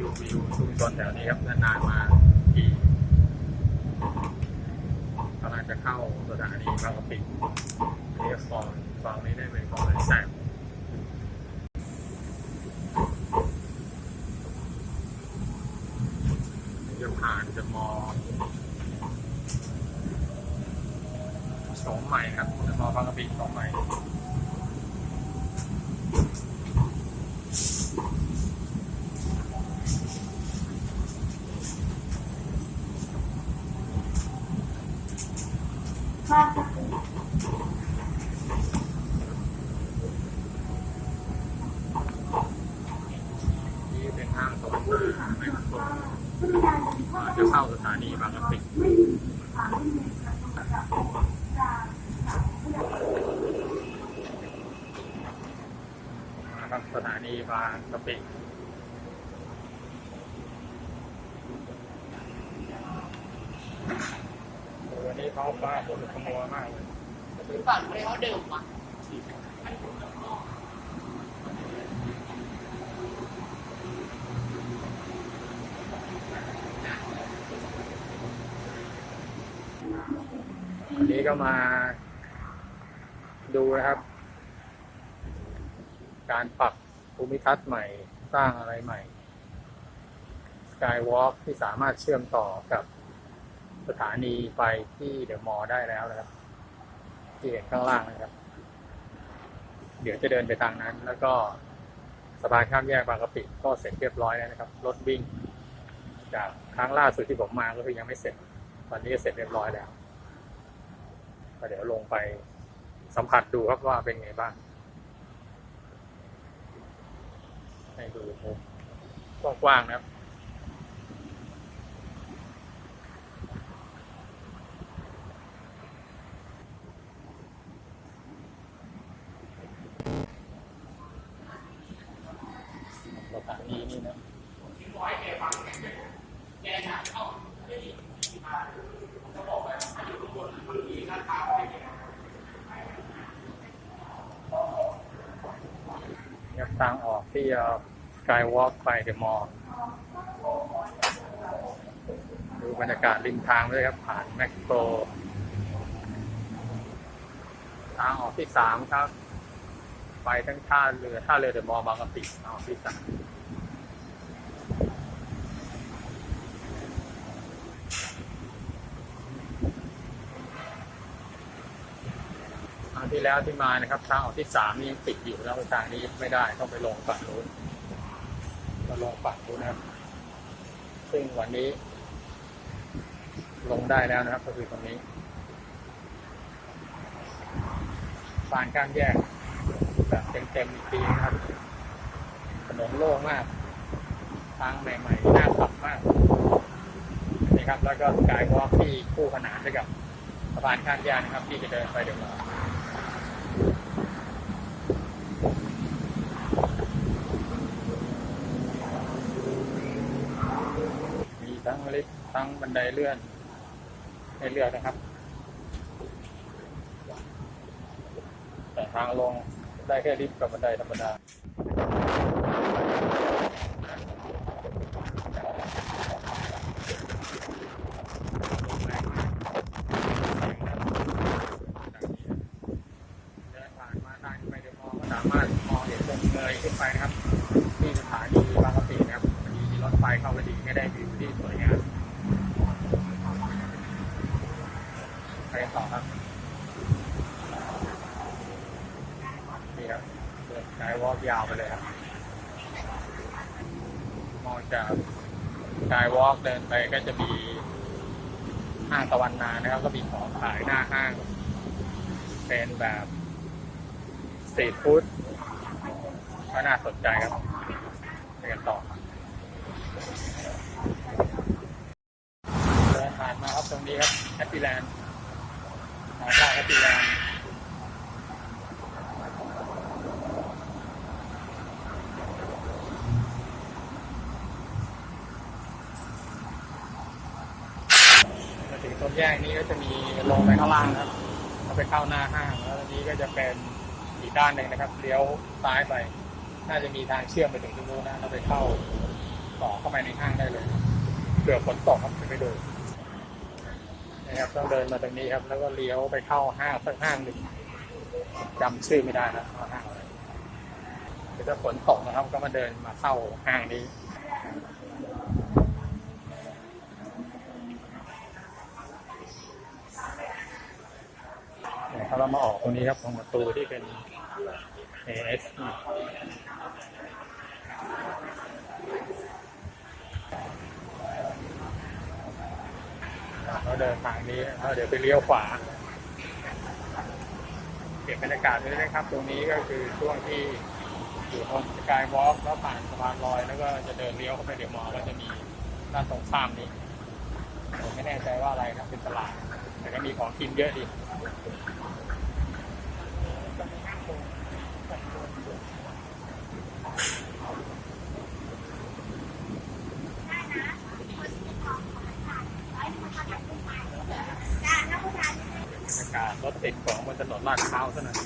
ดูวิวชุมชนแถวนี้ครับนานๆมาทีกำลังจะเข้าสถานีบางกะปิเรียกซอยซอยนี้ได้เป็นซอยแสบจะผ่านจะมอโฉมใหม่ครับจะมอบางกะปิโฉมใหม่ นี่เป็นห้างสวนน้ำไม่ตรง จะเข้าสถานีบางกะปินะครับสถานีบางกะปิวันนี้เขาฟ้าฝนขโมยมากเลยฝั่งเลยเขาดื่มอะ ก็มาดูนะครับ การปรับภูมิทัศน์ใหม่สร้างอะไรใหม่ Skywalk ที่สามารถเชื่อมต่อกับสถานีไปที่เดอะมอลล์ได้แล้วนะครับ ที่เห็นข้างล่างนะครับ เดี๋ยวจะเดินไปทางนั้น แล้วก็สะพานข้ามแยกบางกะปิก็เสร็จเรียบร้อยแล้วนะครับ รถวิ่ง จากครั้งล่าสุดที่ผมมาก็คือยังไม่เสร็จ ตอนนี้เสร็จเรียบร้อยแล้ว ก็เดี๋ยวลงไปสัมผัสดูครับว่าเป็นไงบ้าง ให้ดูมุมกว้างๆนะครับสถานีนี่นะ ทางออกที่สกายวอล์กไปเดอะมอลล์ดูบรรยากาศริมทางด้วยครับ ผ่านแม็กโครทางออกที่สามครับ ไปทั้งท่าเรือท่าเรือเดอะมอลล์บางกะปิทางออกที่สามครั้งที่ แล้วที่มานะครับทางออกที่สามนี่ติดอยู่แล้วทางนี้ไม่ได้ต้องไปลงฝั่งนู้นมาลงฝั่งนู้นนะครับ ซึ่งวันนี้ ลงได้แล้วนะครับ ก็คือตรงนี้สานการแยกแบบเต็มๆอีกทีนะครับถนนโล่งมาก ทางใหม่ๆน่าขับมากนี่ครับ แล้วก็สกายวอล์กที่คู่ขนานไปกับสะพานข้ามแยกนะครับ ที่จะเดินไปเดี๋ยวมามีทั้ งลิฟต์ทั้งบันไดเลื่อนให้เลือกนะครับ แต่ทางลงได้แค่ลิฟต์กับบันไดธรรมดาเดินผ่านมาทางไปเดี๋ยวมองก็สามารถมองเห็นตรงเลยขึ้นไปนะครับ ที่สถานี ไฟเข้าพอดีไม่ได้วิวที่สวยงามไปต่อครับนี่ครับเดินสายวอล์กยาวไปเลยครับมองจากสายวอล์กเดินไปก็จะมีห้างตะวันนานะครับ ก็มีของขายหน้าห้าง เป็นแบบสตรีทฟู้ดก็น่าสนใจครับไปกันต่อเดินผ่า นมาครับตรงนี้ครับแฮปปี้แลนด์หาข้าแฮปปี้แลนด์ถึงตรงแยกนี้ก็จะมีลงไปข้างล่างครับเราไปเข้าหน้าห้างแล้วอันนี้ก็จะเป็นอีกด้านหนึ่งนะครับเลี้ยวซ้ายไป น่าจะมีทางเชื่อมไปถึงตรงนู้นนะเราไปเข้าต่อเข้าไปในห้างได้เลยเผื่อฝนตกครับไปดูนะครับต้องเดินมาตรงนี้ครับ แล้วก็เลี้ยวไปเข้าห้างสักห้างหนึ่งจำชื่อไม่ได้นะว่าห้างอะไรเดี๋ยถ้าฝนตกนะครับ ก็มาเดินมาเข้าห้างนี้เนี่ยเขาเรามาออกตรงนี้ครับตรงประตูที่เป็น AS เดินทางนี้แล้วเดี๋ยวไปเลี้ยวขวา เก็บบรรยากาศด้วยนะครับ ตรงนี้ก็คือช่วงที่อยู่ตรงสกายวอล์กแล้วผ่านสะพานลอย แล้วก็จะเดินเลี้ยวเข้าไปเดี๋ยวมอก็จะมีด้านตรงข้ามนี้ผมไม่แน่ใจว่าอะไรนะเป็นตลาด แต่ก็มีของกินเยอะดี บรรย ติดของบนถนนลาดพร้าวซะหน่อย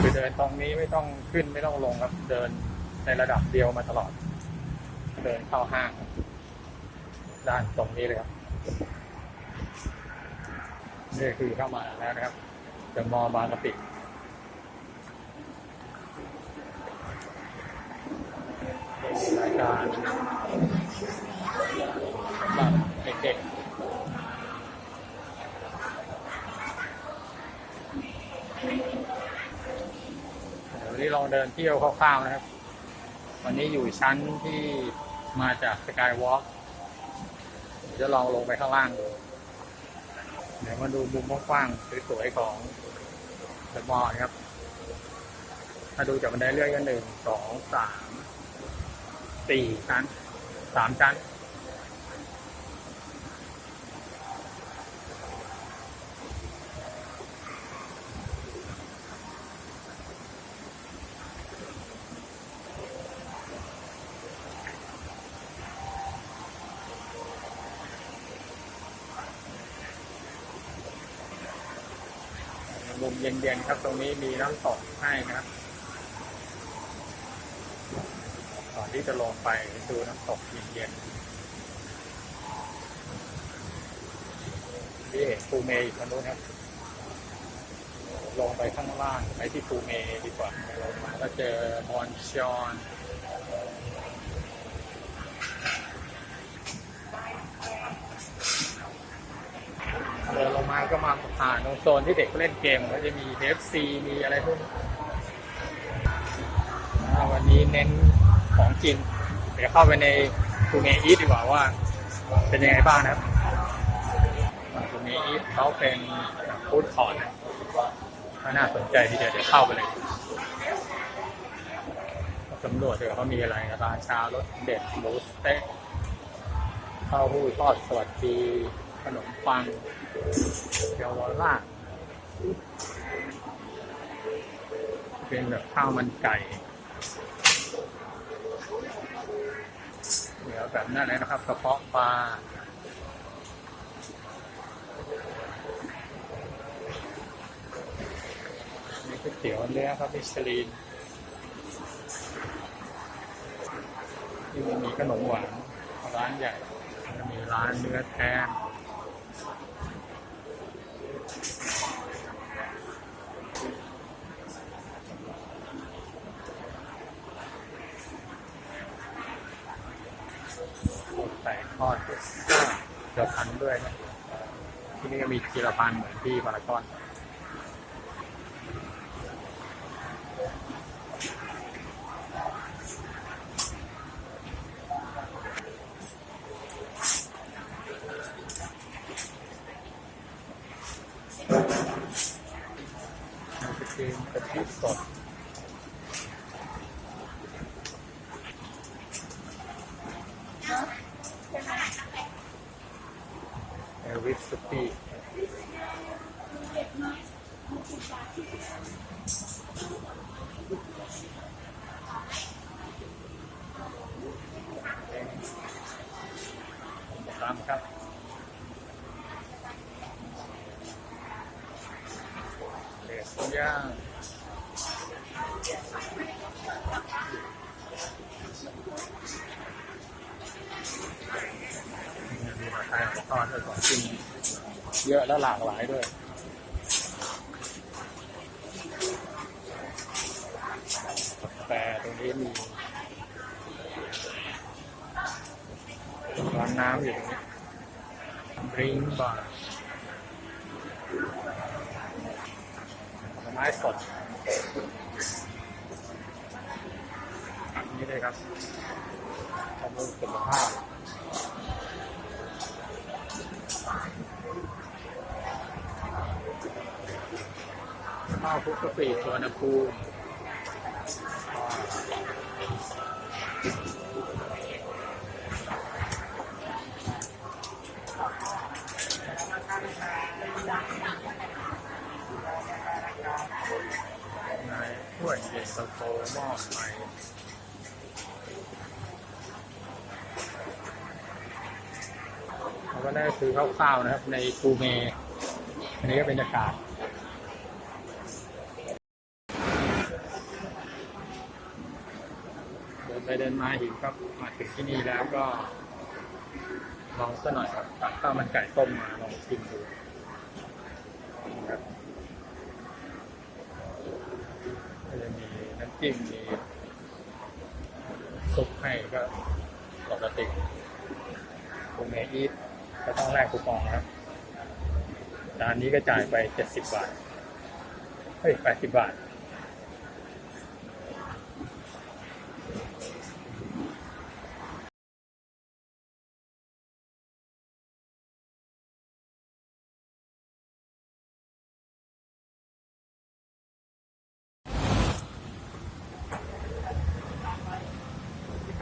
คือเดินตรงนี้ไม่ต้องขึ้นไม่ต้องลงครับ เดินในระดับเดียวมาตลอด เดินเข้าห้าง ด้านตรงนี้เลยครับนี่คือเข้ามาแล้วนะครับ จะมอบางกะปิรายการ สำหรับเด็กๆเดี๋ยววั นี้ลองเดินเที่ยวคร่าวๆนะครับ วันนี้อยู่ชั้นที่มาจากสกายวอล์กจะลองลงไปข้างล่างดูเดี๋ยวมาดูมุมกว้างๆสวยๆของเดอะมอลล์นะครับ ถ้าดูจากบันไดเลื่อนก็หนึ่งสองสามสี่ชั้นสามชั้น มุมเย็นๆครับ ตรงนี้มีน้ำตกให้นะครับก่อนที่จะลงไปดูน้ำตกเย็นๆที่เห็นภูเมย์อยู่ตรงนู้นครับลงไปข้างล่างไปที่ภูเมย์ดีกว่าลงมาก็เจอมอนชอน ดินลงมาก็มาผ่านตรงโซนที่เด็กเล่นเกมก็จะมี FC มีอะไรพวกนี้อ่าวันนี้เน้นของกิน เดี๋ยวเข้าไปในภูเมอีทดีกว่าว่า เป็นยังไงบ้างนะครับภูเมอีทเขาเป็นฟู้ดคอร์ทนะก็น่าสนใจที่จะเดี๋ยวเข้าไปเลยสำรวจเดี๋ยวเขามีอะไรนะราชารสเด็ดหมูสเต็กข้าวหู้ทอดสวัสดี ขนมปังเยววอลล่าเป็นแบบข้าวมันไก่เดี๋ยวแบบนั้นเลยนะครับกระเพาะปลานี่ก๋วยเตี๋ยวเนื้อครับมิชลินนี่มันมีขนมหวานร้านใหญ่มีร้านเนื้อแท้ ใส่ทอดเกือบพันด้วยนะที่นี่ก็มีกีรพันเหมือนที่พารากอนมันจะเป็นกะทิสดิปสปีตามครับเลสย่าง ผัดไทยของทอดด้วยของกินเยอะและหลากหลายด้วยแต่ตรงนี้มีร้านน้ำอยู่ตรงนี้ดริงบาร์ผลไม้สดนี่เลยครับบำรุงสุขภาพ ข้าวคุกกะปิสวนภูมินายถ้วยเย็นตาโฟหม้อไฟแล้วก็นั่นก็คือคร่าวๆนะครับในกูเมอันนี้ก็เป็นบรรยากาศ นไปเดินมาหิวครับมาถึงที่นี่แล้วก็ลองสักหน่อยครับตักข้าวมันไก่ต้มมาลองชิมดูครับก็จะมีน้ำจิ้มมีซุปให้ก็ปกติคูเมอีทก็ต้องแลกคูปองนะครับจานนี้ก็จ่ายไปเจ็ดสิบบาท เฮ้ยแปดสิบบาท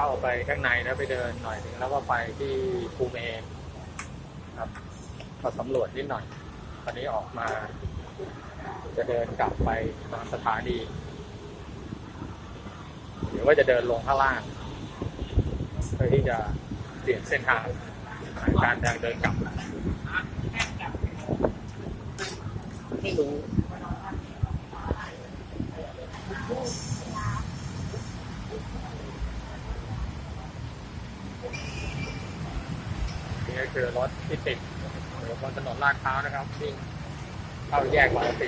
เข้าไปข้างในแล้วไปเดินหน่อยหนึงแล้วก็ไปที่ภูเมนครับก็สำรวจนิดหน่อยตอนนี้ออกมา จะเดินกลับไปตามสถานีหรือว่าจะเดินลงข้างล่างเพื่อที่จะเปลี่ยนเส้นทางาการทางเดินกลับไม่รู้ คือรถที่ติดบนถนนลาดพร้าวนะครับวิ่งเข้าแยกบางพ